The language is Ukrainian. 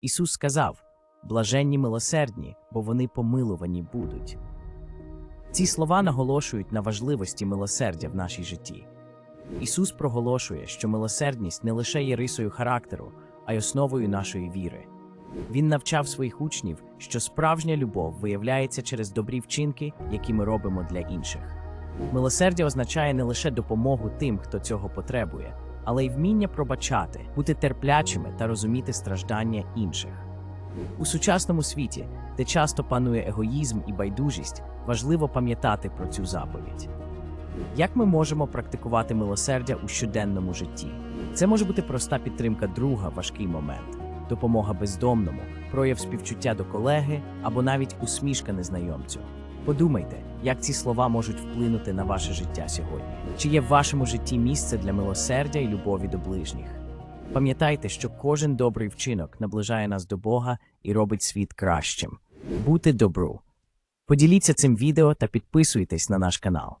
Ісус сказав: Блаженні милосердні, бо вони помилувані будуть. Ці слова наголошують на важливості милосердя в нашій житті. Ісус проголошує, що милосердність не лише є рисою характеру, а й основою нашої віри. Він навчав своїх учнів, що справжня любов виявляється через добрі вчинки, які ми робимо для інших. Милосердя означає не лише допомогу тим, хто цього потребує, але й вміння пробачати, бути терплячими та розуміти страждання інших. У сучасному світі, де часто панує егоїзм і байдужість, важливо пам'ятати про цю заповідь. Як ми можемо практикувати милосердя у щоденному житті? Це може бути проста підтримка друга важкий момент, допомога бездомному, прояв співчуття до колеги або навіть усмішка незнайомцю. Подумайте, як ці слова можуть вплинути на ваше життя сьогодні. Чи є в вашому житті місце для милосердя і любові до ближніх? Пам'ятайте, що кожен добрий вчинок наближає нас до Бога і робить світ кращим. Бути добру. Поділіться цим відео та підписуйтесь на наш канал.